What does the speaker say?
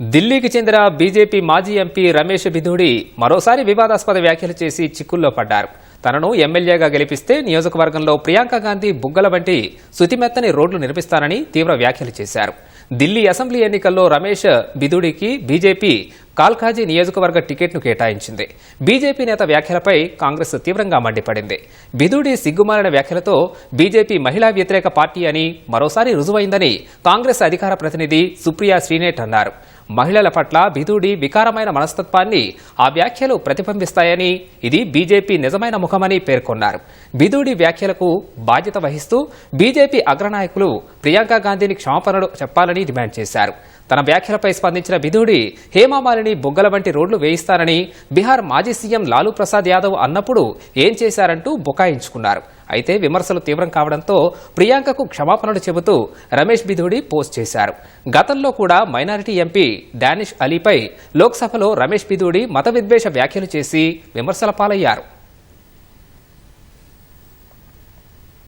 ఢిల్లీకి చెందిన బీజేపీ మాజీ ఎంపీ రమేష్ బిధుడి మరోసారి వివాదాస్పద వ్యాఖ్యలు చేసి చిక్కుల్లో పడ్డారు. తనను ఎమ్మెల్యేగా గెలిపిస్తే నియోజకవర్గంలో ప్రియాంక గాంధీ బుగ్గల వంటి శుతిమెత్తని రోడ్లు నిర్మిస్తానని తీవ్ర వ్యాఖ్యలు చేశారు. ఢిల్లీ అసెంబ్లీ ఎన్నికల్లో రమేష్ బిధుడికి బీజేపీ కాల్కాజీ నియోజకవర్గ టికెట్ను కేటాయించింది. బీజేపీ నేత వ్యాఖ్యలపై కాంగ్రెస్ తీవ్రంగా మండిపడింది. బిధుడి సిగ్గుమాలిన వ్యాఖ్యలతో బీజేపీ మహిళా వ్యతిరేక పార్టీ అని మరోసారి రుజువైందని కాంగ్రెస్ అధికార ప్రతినిధి సుప్రియా శ్రీనేట్ అన్నారు. మహిళల పట్ల బిధుడి వికారమైన మనస్తత్వాన్ని ఆ వ్యాఖ్యలు ప్రతిబింబిస్తాయని ఇది బీజేపీ నిజమైన ముఖమని పేర్కొన్నారు. బిధుడి వ్యాఖ్యలకు బాధ్యత వహిస్తూ బీజేపీ అగ్రనాయకులు ప్రియాంక గాంధీని క్షమాపణలు చెప్పాలని డిమాండ్ చేశారు. తన వ్యాఖ్యలపై స్పందించిన బిధుడి హేమామాలిని బొగ్గల వంటి రోడ్లు వేయిస్తానని బీహార్ మాజీ సీఎం లాలూ ప్రసాద్ యాదవ్ అన్నప్పుడు ఏం చేశారంటూ బుకాయించుకున్నారు. అయితే విమర్శలు తీవ్రం కావడంతో ప్రియాంకకు క్షమాపణలు చెబుతూ రమేష్ బిధుడి పోస్ట్ చేశారు. గతంలో కూడా మైనారిటీ ఎంపీ డానిష్ అలీపై లోక్సభలో రమేష్ బిధుడి మత విద్వేష వ్యాఖ్యలు చేసి విమర్శల పాలయ్యారు.